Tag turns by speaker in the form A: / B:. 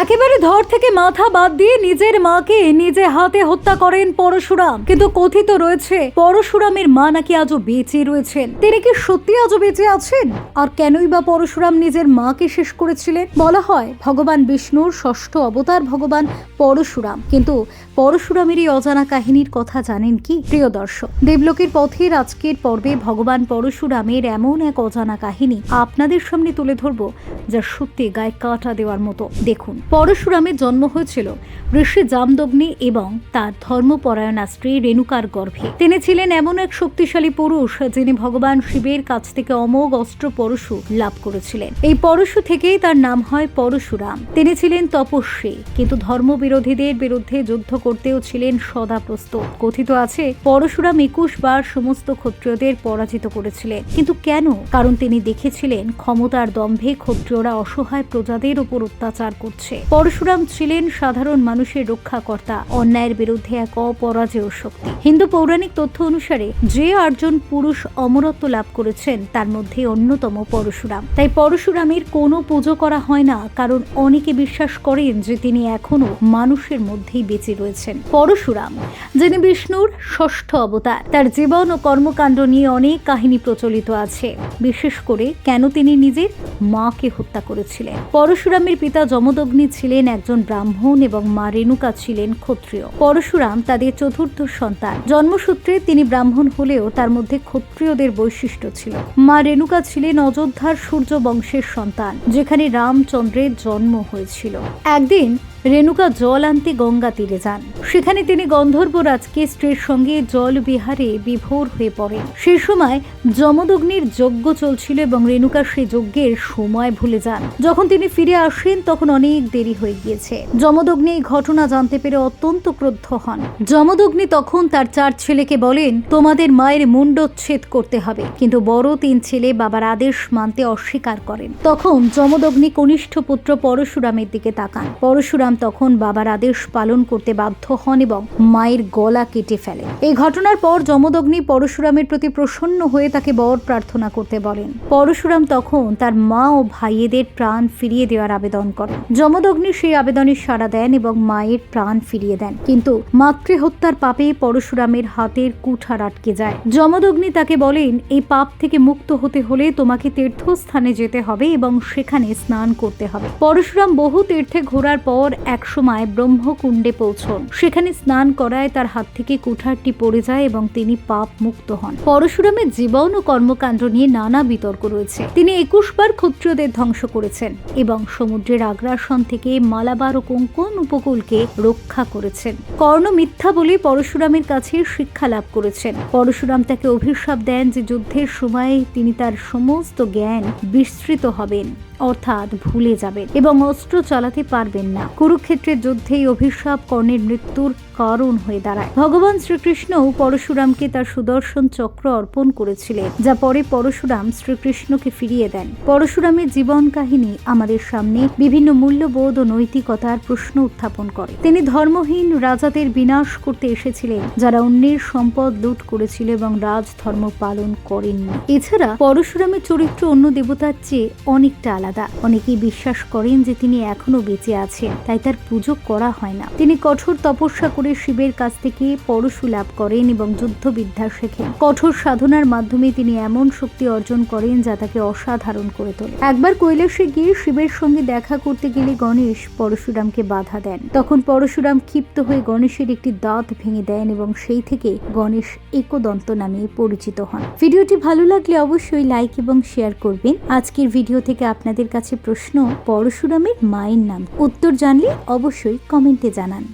A: একেবারে ধর থেকে মাথা বাদ দিয়ে নিজের মাকে নিজে হাতে হত্যা করেন পরশুরাম। কিন্তু কথিত রয়েছে, পরশুরামের মা নাকি আজও বেঁচে রয়েছেন। তিনি কি সত্যি আজও বেঁচে আছেন? আর কেনই বা পরশুরাম নিজের মাকে শেষ করেছিলেন? বলা হয়, ভগবান বিষ্ণুর ষষ্ঠ অবতার ভগবান পরশুরাম। কিন্তু পরশুরামের এই অজানা কাহিনীর কথা জানেন কি? প্রিয় দর্শক, দেবলোকের পথের আজকের পর্বে ভগবান পরশুরামের এমন এক অজানা কাহিনী আপনাদের সামনে তুলে ধরবো, যা সত্যি গায়ে কাঁটা দেওয়ার মতো। দেখুন। পরশুরামের জন্ম হয়েছিল ঋষি জামদগ্নি এবং তার ধর্মপরায়ণা স্ত্রী রেণুকার গর্ভে। তিনি ছিলেন এমন এক শক্তিশালী পুরুষ যিনি ভগবান শিবের কাছ থেকে অমোঘ অস্ত্র পরশু লাভ করেছিলেন। এই পরশু থেকেই তার নাম হয় পরশুরাম। তিনি ছিলেন তপস্বী, কিন্তু ধর্মবিরোধীদের বিরুদ্ধে যুদ্ধ করতেও ছিলেন সদা প্রস্তুত। কথিত আছে, পরশুরাম একুশ বার সমস্ত ক্ষত্রিয়দের পরাজিত করেছিলেন। কিন্তু কেন? কারণ তিনি দেখেছিলেন ক্ষমতার দম্ভে ক্ষত্রিয়রা অসহায় প্রজাদের উপর অত্যাচার করছে। পরশুরাম ছিলেন সাধারণ মানুষের রক্ষাকর্তা। অন্যায়ের বিরুদ্ধে এক অপরাজেয় শক্তি। হিন্দু পৌরাণিক তথ্য অনুসারে, যে আটজন পুরুষ অমরত্ব লাভ করেছেন, তার মধ্যে অন্যতম পরশুরাম। তাই পরশুরামের কোনো পুজো করা হয় না, কারণ অনেকে বিশ্বাস করেন যে তিনি এখনও মানুষের মধ্যেই বেঁচে রয়েছেন। পরশুরাম, যিনি বিষ্ণুর ষষ্ঠ অবতার, তার জীবন ও কর্মকাণ্ড নিয়ে অনেক কাহিনী প্রচলিত আছে। বিশেষ করে কেন তিনি নিজের মাকে হত্যা করেছিলেন? পরশুরামের পিতা যমদগ্নি ছিলেন একজন ব্রাহ্মণ এবং মা রেণুকা ছিলেন ক্ষত্রিয়। পরশুরাম তাদের চতুর্থ সন্তান। জন্মসূত্রে তিনি ব্রাহ্মণ হলেও তার মধ্যে ক্ষত্রিয়দের বৈশিষ্ট্য ছিল। মা রেণুকা ছিলেন অযোধ্যার সূর্য বংশের সন্তান, যেখানে রামচন্দ্রের জন্ম হয়েছিল। একদিন রেণুকা জল আনতে গঙ্গা তীরে যান। সেখানে তিনি গন্ধর্বরাজকে স্ত্রীর সঙ্গে জল বিহারে বিভোর হয়ে পড়েন। সে সময় যমদগ্নির যজ্ঞ চলছিল এবং রেণুকা সেই যজ্ঞের সময় ভুলে যান। যখন তিনি ফিরে আসেন, তখন অনেক দেরি হয়ে গিয়েছে। যমদগ্নি এই ঘটনা জানতে পেরে অত্যন্ত ক্রুদ্ধ হন। যমদগ্নি তখন তার চার ছেলেকে বলেন, তোমাদের মায়ের মুন্ডচ্ছেদ করতে হবে। কিন্তু বড় তিন ছেলে বাবার আদেশ মানতে অস্বীকার করেন। তখন যমদগ্নি কনিষ্ঠ পুত্র পরশুরামের দিকে তাকান। পরশুরাম তখন বাবার আদেশ পালন করতে বাধ্য হন এবং মায়ের গলা কেটে ফেলে। এই ঘটনার পর যমদগ্নি পরশুরামের প্রতি প্রসন্ন হয়ে তাকে বর প্রার্থনা করতে বলেন। পরশুরাম তখন তার মা ও ভাইয়েদের প্রাণ ফিরিয়ে দেওয়ার আবেদন করেন। যমদগ্নি সেই আবেদনে সাড়া দেন এবং মায়ের প্রাণ ফিরিয়ে দেন। কিন্তু মাতৃহত্যার পাপে পরশুরামের হাতের কুঠার আটকে যায়। যমদগ্নি তাকে বলেন, এই পাপ থেকে মুক্ত হতে হলে তোমাকে তীর্থস্থানে যেতে হবে এবং সেখানে স্নান করতে হবে। পরশুরাম বহু তীর্থে ঘোরার পর একসময় ব্রহ্মকুণ্ডে পৌঁছন। সেখানে স্নান করায় তার হাত থেকে কুঠারটি পড়ে যায় এবং তিনি পাপ মুক্ত হন। পরশুরামের জীবন ও কর্মকাণ্ড নিয়ে নানা বিতর্ক রয়েছে। তিনি একুশ বার ক্ষত্রিয়দের ধ্বংস করেছেন এবং সমুদ্রের আগ্রাসন থেকে মালাবার ও কোঙ্কন উপকূলকে রক্ষা করেছেন। কর্ণ মিথ্যা বলে পরশুরামের কাছে শিক্ষা লাভ করেছেন। পরশুরাম তাকে অভিশাপ দেন যে যুদ্ধের সময় তিনি তার সমস্ত জ্ঞান বিস্তৃত হবেন। অর্থাৎ ভুলে যাবেন এবং অস্ত্র চালাতে পারবেন না। কুরুক্ষেত্রের যুদ্ধে এই অভিশাপ, কর্ণের মৃত্যুর কারণ হয়ে দাঁড়ায়। ভগবান শ্রীকৃষ্ণও পরশুরামকে তার সুদর্শন চক্র অর্পণ করেছিলেন, যা পরে পরশুরাম শ্রীকৃষ্ণকে ফিরিয়ে দেন। পরশুরামের জীবন কাহিনী আমাদের সামনে বিভিন্ন মূল্যবোধ ও নৈতিকতার প্রশ্ন উত্থাপন করে। তিনি ধর্মহীন রাজাদের বিনাশ করতে এসেছিলেন, যারা অন্যের সম্পদ লুট করেছিল এবং রাজধর্ম পালন করেননি। এছাড়া পরশুরামের চরিত্র অন্য দেবতার চেয়ে অনেকটা আলাদা। অনেকেই বিশ্বাস করেন যে তিনি এখনও বেঁচে আছেন তাই তার পুজো করা হয় না। তিনি কঠোর তপস্যা করে শিবের কাছ থেকে পরশু লাভ করেন এবং যুদ্ধবিদ্যা শেখেন। কঠোর সাধনার মাধ্যমে তিনি এমন শক্তি অর্জন করেন যা তাকে অসাধারণ করে তোলে। একবার কৈলাসে গিয়ে শিবের সঙ্গে দেখা করতে গেলে গণেশ পরশুরামকে বাধা দেন। তখন পরশুরাম ক্ষিপ্ত হয়ে গণেশের একটি দাঁত ভেঙে দেন এবং সেই থেকে গণেশ একদন্ত নামে পরিচিত হন। ভিডিওটি ভালো লাগলে অবশ্যই লাইক এবং শেয়ার করবেন। আজকের ভিডিও থেকে আপনাদের কাছে প্রশ্ন পরশুরামের মায়ের নাম। উত্তর জানলে অবশ্যই কমেন্টে জানান।